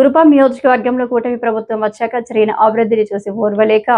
కురుపాం నియోజకవర్గంలో కూటమి ప్రభుత్వం వచ్చాక జరిగిన అభివృద్ధిని చూసి ఓర్వలేక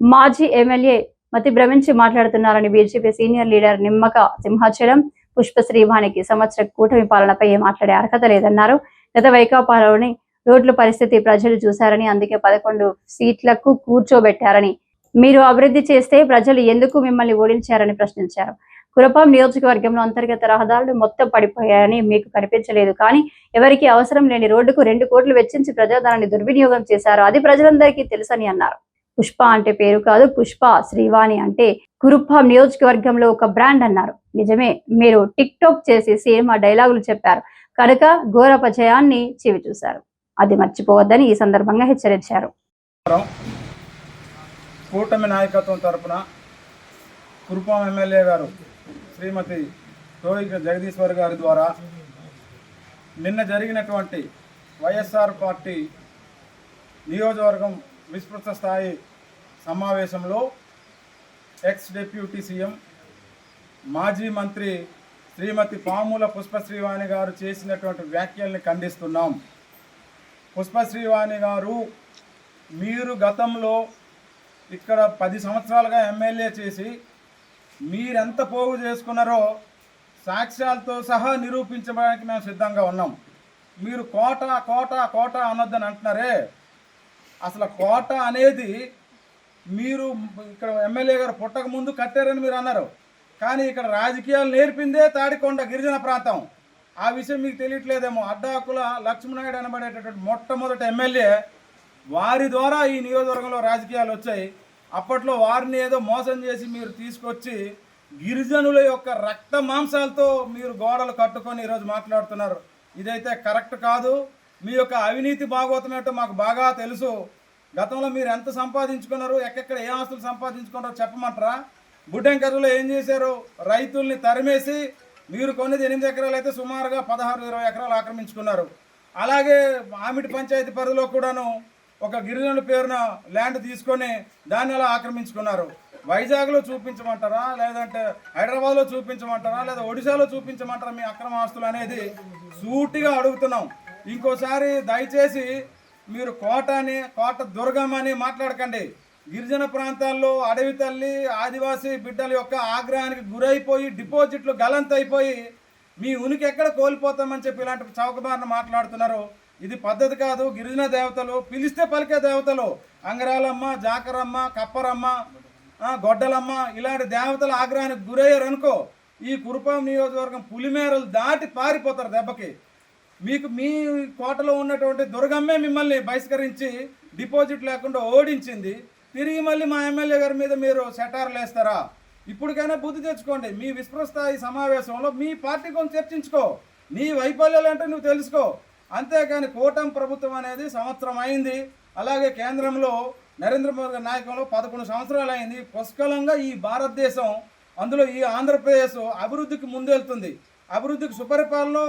మాజీ ఎమ్మెల్యే మతి భ్రమించి మాట్లాడుతున్నారని BJP senior leader Nimmaka Simhachalam పుష్పశ్రీవాణికి సంవత్సర కూటమి పాలనపై మాట్లాడే అర్హత లేదన్నారు. గత వైకాపాలోని రోడ్ల పరిస్థితి ప్రజలు చూశారని అందుకే పదకొండు సీట్లకు కూర్చోబెట్టారని. మీరు అభివృద్ధి చేస్తే ప్రజలు ఎందుకు మిమ్మల్ని ఓడించారని ప్రశ్నించారు. కురపాం నియోజకవర్గంలో అంతర్గత రహదారులు మొత్తం పడిపోయాయని మీకు కనిపించలేదు. కానీ ఎవరికి అవసరం లేని రోడ్డుకు రెండు కోట్లు వెచ్చించి ప్రజాధనాన్ని దుర్వినియోగం చేశారు. అది ప్రజలందరికీ తెలుసని అన్నారు. పుష్ప అంటే పేరు కాదు పుష్ప శ్రీవాణి అంటే కురుపాం నియోజకవర్గంలో ఒక బ్రాండ్ అన్నారు. నిజమే మీరు టిక్ టాక్ చేసి సినిమా డైలాగులు చెప్పారు. కనుక ఘోరపజయాన్ని చెవి చూశారు అది మర్చిపోవద్దని ఈ సందర్భంగా హెచ్చరించారు. కూటమి నాయకత్వం తరపున కురుపాం ఎమ్మెల్యే గారు శ్రీమతి తోయిక జగదీశ్వర్ గారి ద్వారా నిన్న జరిగినటువంటి వైఎస్ఆర్ పార్టీ నియోజకవర్గం విస్తృత స్థాయి సమావేశంలో ఎక్స్ డిప్యూటీ సీఎం మాజీ మంత్రి శ్రీమతి పాముల పుష్పశ్రీవాణి గారు చేసినటువంటి వ్యాఖ్యల్ని ఖండిస్తున్నాం. పుష్పశ్రీవాణి గారు మీరు గతంలో ఇక్కడ పది సంవత్సరాలుగా ఎమ్మెల్యే చేసి మీరెంత పోగు చేసుకున్నారో సాక్ష్యాలతో సహా నిరూపించడానికి మేము సిద్ధంగా ఉన్నాం. మీరు కోట కోట కోట అనొద్దని అంటున్నారే. అసలు కోట అనేది మీరు ఇక్కడ ఎమ్మెల్యే గారు పుట్టక ముందు కట్టారని మీరు అన్నారు. కానీ ఇక్కడ రాజకీయాలు నేర్పిందే తాడికొండ గిరిజన ప్రాంతం. ఆ విషయం మీకు తెలియట్లేదేమో. అడ్డాకుల లక్ష్మణాయుడు అనబడేటటువంటి మొట్టమొదటి ఎమ్మెల్యే వారి ద్వారా ఈ నియోజకవర్గంలో రాజకీయాలు వచ్చాయి. అప్పట్లో వారిని ఏదో మోసం చేసి మీరు తీసుకొచ్చి గిరిజనుల యొక్క రక్త మాంసాలతో మీరు గోడలు కట్టుకొని ఈరోజు మాట్లాడుతున్నారు. ఇదైతే కరెక్ట్ కాదు. మీ యొక్క అవినీతి భాగవతం ఏంటో మాకు బాగా తెలుసు. గతంలో మీరు ఎంత సంపాదించుకున్నారు ఎక్కడెక్కడ ఏ ఆస్తులు సంపాదించుకున్నారో చెప్పమంటారా? బుడ్డెంకర్రలో ఏం చేశారు? రైతుల్ని తరిమేసి మీరు కొన్నది ఎనిమిది ఎకరాలు అయితే సుమారుగా పదహారు ఇరవై ఎకరాలు ఆక్రమించుకున్నారు. అలాగే ఆమిటి పంచాయతీ పరిధిలో కూడాను ఒక గిరిజనుల పేరున ల్యాండ్ తీసుకొని దాన్ని అలా ఆక్రమించుకున్నారు. వైజాగ్లో చూపించమంటారా? లేదంటే హైదరాబాద్లో చూపించమంటారా? లేదా ఒడిశాలో చూపించమంటారా మీ అక్రమ ఆస్తులు అనేది? సూటిగా అడుగుతున్నాం. ఇంకోసారి దయచేసి మీరు కోట అని కోట దుర్గం అని మాట్లాడకండి. గిరిజన ప్రాంతాల్లో అడవి తల్లి ఆదివాసీ బిడ్డల యొక్క ఆగ్రహానికి గురైపోయి డిపాజిట్లు గలంతైపోయి మీ ఉనికి ఎక్కడ కోల్పోతామని చెప్పి ఇలాంటి చౌకబారిన మాట్లాడుతున్నారు. ఇది పద్ధతి కాదు. గిరిజన దేవతలు పిలిస్తే పలికే దేవతలు. అంగరాలమ్మ జాకరమ్మ కప్పరమ్మ గొడ్డలమ్మ ఇలాంటి దేవతల ఆగ్రహానికి గురయ్యారు అనుకో ఈ కురుపాం నియోజకవర్గం పులిమేరలు దాటి పారిపోతారు దెబ్బకి. మీకు మీ కోటలో ఉన్నటువంటి దుర్గమ్మే మిమ్మల్ని బహిష్కరించి డిపాజిట్ లేకుండా ఓడించింది. తిరిగి మళ్ళీ మా ఎమ్మెల్యే గారి మీద మీరు సెటార్లు వేస్తారా? ఇప్పటికైనా బుద్ధి తెచ్చుకోండి. మీ విశ్వస్థాయి సమావేశంలో మీ పార్టీ కొంచెం చర్చించుకో. నీ వైఫల్యాలు అంటే నువ్వు తెలుసుకో. అంతేకాని కూటమి ప్రభుత్వం అనేది సంవత్సరం అయింది. అలాగే కేంద్రంలో నరేంద్ర మోదీ నాయకంలో పదకొండు సంవత్సరాలు అయింది. పుష్కలంగా ఈ భారతదేశం అందులో ఈ ఆంధ్రప్రదేశ్ అభివృద్ధికి ముందెళ్తుంది. అభివృద్ధికి సుపరిపాలనలో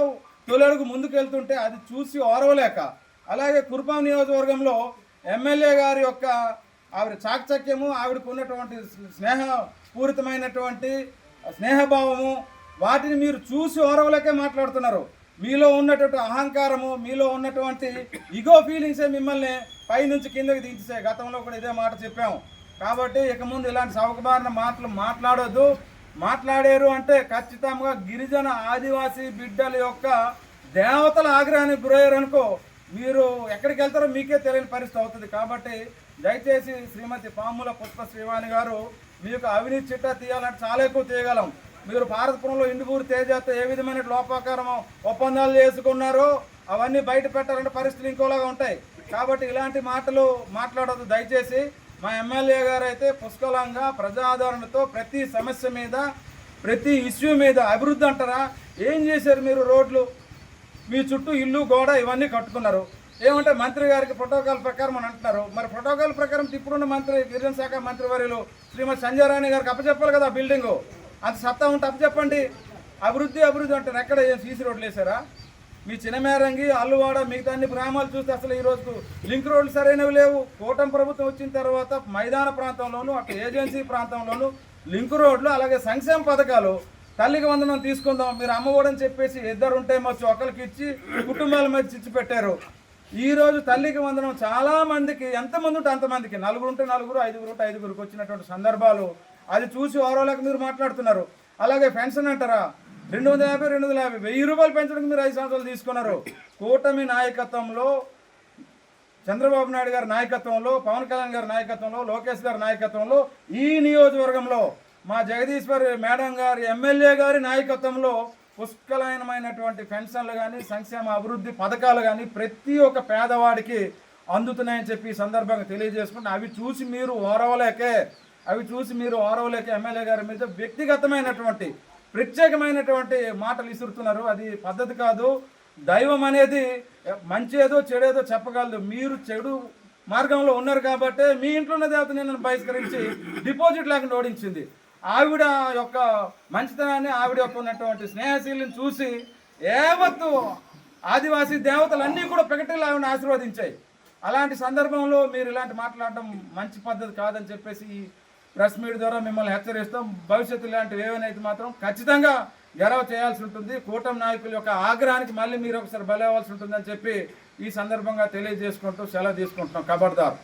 తొలడుగు ముందుకెళ్తుంటే ముందుకు వెళ్తుంటే అది చూసి ఓరవలేక అలాగే కురుపాం నియోజకవర్గంలో ఎమ్మెల్యే గారి యొక్క ఆవిడ చాకచక్యము ఆవిడకు ఉన్నటువంటి స్నేహపూరితమైనటువంటి స్నేహభావము వాటిని మీరు చూసి ఓరవలేకే మాట్లాడుతున్నారు. మీలో ఉన్నటువంటి అహంకారము మీలో ఉన్నటువంటి ఇగో ఫీలింగ్సే మిమ్మల్ని పైనుంచి కిందకి దించే గతంలో కూడా ఇదే మాట చెప్పాము. కాబట్టి ఇక ముందు ఇలాంటి సౌకబారిన మాటలు మాట్లాడొద్దు. మాట్లాడారు అంటే ఖచ్చితంగా గిరిజన ఆదివాసీ బిడ్డల యొక్క దేవతల ఆగ్రహానికి గురయ్యారు అనుకో మీరు ఎక్కడికి వెళ్తారో మీకే తెలియని పరిస్థితి అవుతుంది. కాబట్టి దయచేసి శ్రీమతి పాముల పుష్ప శ్రీవాణి గారు మీ యొక్క అవినీతి చిట్టా తీయాలంటే చాలా ఎక్కువ తీయగలం. మీరు భారతపురంలో ఇందుకూరు తేజాతో ఏ విధమైన లోపాకారం ఒప్పందాలు చేసుకున్నారో అవన్నీ బయట పెట్టాలంటే పరిస్థితులు ఇంకోలాగా ఉంటాయి. కాబట్టి ఇలాంటి మాటలు మాట్లాడొద్దు. దయచేసి మా ఎమ్మెల్యే గారు అయితే పుష్కలంగా ప్రజాదరణతో ప్రతి సమస్య మీద ప్రతి ఇష్యూ మీద అభివృద్ధి అంటారా? ఏం చేశారు మీరు రోడ్లు? మీ చుట్టూ ఇల్లు గోడ ఇవన్నీ కట్టుకున్నారు. ఏమంటే మంత్రి గారికి ప్రోటోకాల్ ప్రకారం అని అంటున్నారు. మరి ప్రోటోకాల్ ప్రకారం ఇప్పుడున్న మంత్రి గిరిజన శాఖ మంత్రి వర్యులు శ్రీమతి సంజయ్ రాణి గారికి అప్పచెప్పాలి కదా బిల్డింగు. అంత సత్తా ఉంటే అప్పచెప్పండి అభివృద్ధి అభివృద్ధి అంటారు. ఎక్కడ సీసీ రోడ్లు వేసారా మీ చిన్నమేరంగి అల్లువాడ మిగతా అన్ని గ్రామాలు చూస్తే అసలు ఈ రోజుకు లింక్ రోడ్లు సరైనవి లేవు. కూటమి ప్రభుత్వం వచ్చిన తర్వాత మైదాన ప్రాంతంలోనూ అటు ఏజెన్సీ ప్రాంతంలోనూ లింక్ రోడ్లు అలాగే సంక్షేమ పథకాలు తల్లికి వందనం తీసుకుందాం మీరు అమ్మఒడని చెప్పేసి ఇద్దరు ఉంటే మా ఒకరికి ఇచ్చి కుటుంబాల మధ్య చిచ్చి పెట్టారు. ఈ రోజు తల్లికి వందనం చాలామందికి ఎంతమంది ఉంటే అంతమందికి నలుగురు ఉంటే నలుగురు ఐదుగురు ఉంటే ఐదుగురికి వచ్చినటువంటి సందర్భాలు అది చూసి ఓరవలేక మీరు మాట్లాడుతున్నారు. అలాగే పెన్షన్ అంటారా? రెండు వందల యాభై రెండు వందల యాభై వెయ్యి రూపాయలు పెంచడానికి మీరు ఐదు సంవత్సరాలు తీసుకున్నారు. కూటమి నాయకత్వంలో చంద్రబాబు నాయుడు గారి నాయకత్వంలో పవన్ కళ్యాణ్ గారి నాయకత్వంలో లోకేష్ గారి నాయకత్వంలో ఈ నియోజకవర్గంలో మా జగదీశ్వర్ మేడం గారి ఎమ్మెల్యే గారి నాయకత్వంలో పుష్కలమైనటువంటి పెన్షన్లు కానీ సంక్షేమ అభివృద్ధి పథకాలు కానీ ప్రతి ఒక్క పేదవాడికి అందుతున్నాయని చెప్పి ఈ సందర్భంగా తెలియజేసుకుంటే అవి చూసి మీరు ఓరవలేకే. అవి చూసి మీరు ఆరవలేక ఎమ్మెల్యే గారి మీద వ్యక్తిగతమైనటువంటి ప్రత్యేకమైనటువంటి మాటలు ఇసురుతున్నారు. అది పద్ధతి కాదు. దైవం అనేది మంచి ఏదో చెడేదో చెప్పగలదు. మీరు చెడు మార్గంలో ఉన్నారు కాబట్టి మీ ఇంట్లో ఉన్న దేవత నేను బహిష్కరించి డిపాజిట్ లేకుండా ఓడించింది. ఆవిడ యొక్క మంచితనాన్ని ఆవిడ యొక్క ఉన్నటువంటి స్నేహశీలిని చూసి ఏవత్తు ఆదివాసీ దేవతలన్నీ కూడా ప్రకటనలు ఆవిడని ఆశీర్వదించాయి. అలాంటి సందర్భంలో మీరు ఇలాంటి మాట్లాడడం మంచి పద్ధతి కాదని చెప్పేసి ఈ ప్రెస్ మీట్ ద్వారా మిమ్మల్ని హెచ్చరిస్తాం. భవిష్యత్తు ఇలాంటివి ఏమైనా అయితే మాత్రం ఖచ్చితంగా గెలవ చేయాల్సి ఉంటుంది. కూటమి నాయకుల యొక్క ఆగ్రహానికి మళ్ళీ మీరు ఒకసారి బలవ్వాల్సి ఉంటుందని చెప్పి ఈ సందర్భంగా తెలియజేసుకుంటూ సెలవు తీసుకుంటున్నాం. కబర్దార్.